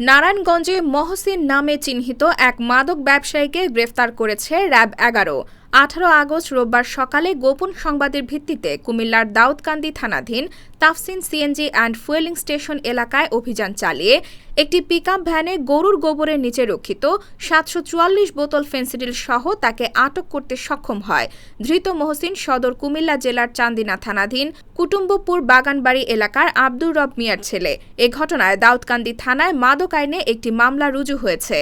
নারায়ণগঞ্জে মহসিন নামে চিহ্নিত এক মাদক ব্যবসায়ীকে গ্রেফতার করেছে র্যাব এগারো। আঠারো আগস্ট রোববার সকালে গোপন সংবাদের ভিত্তিতে কুমিল্লার দাউদকান্দি থানাধীন Tafsin CNG and fueling station এলাকায় অভিযান চালিয়ে একটি পিকআপ ভ্যানে গরুর গোবরের নিচে রক্ষিত সাতশো চুয়াল্লিশ বোতল ফেন্সিডিল সহ তাকে আটক করতে সক্ষম হয়। ধৃত মহসিন সদর কুমিল্লা জেলার চান্দিনা থানাধীন কুটুম্বপুর বাগানবাড়ি এলাকার আব্দুর রব মিয়ার ছেলে। এ ঘটনায় দাউদকান্দি থানায় মাদক আইনে একটি মামলা রুজু হয়েছে।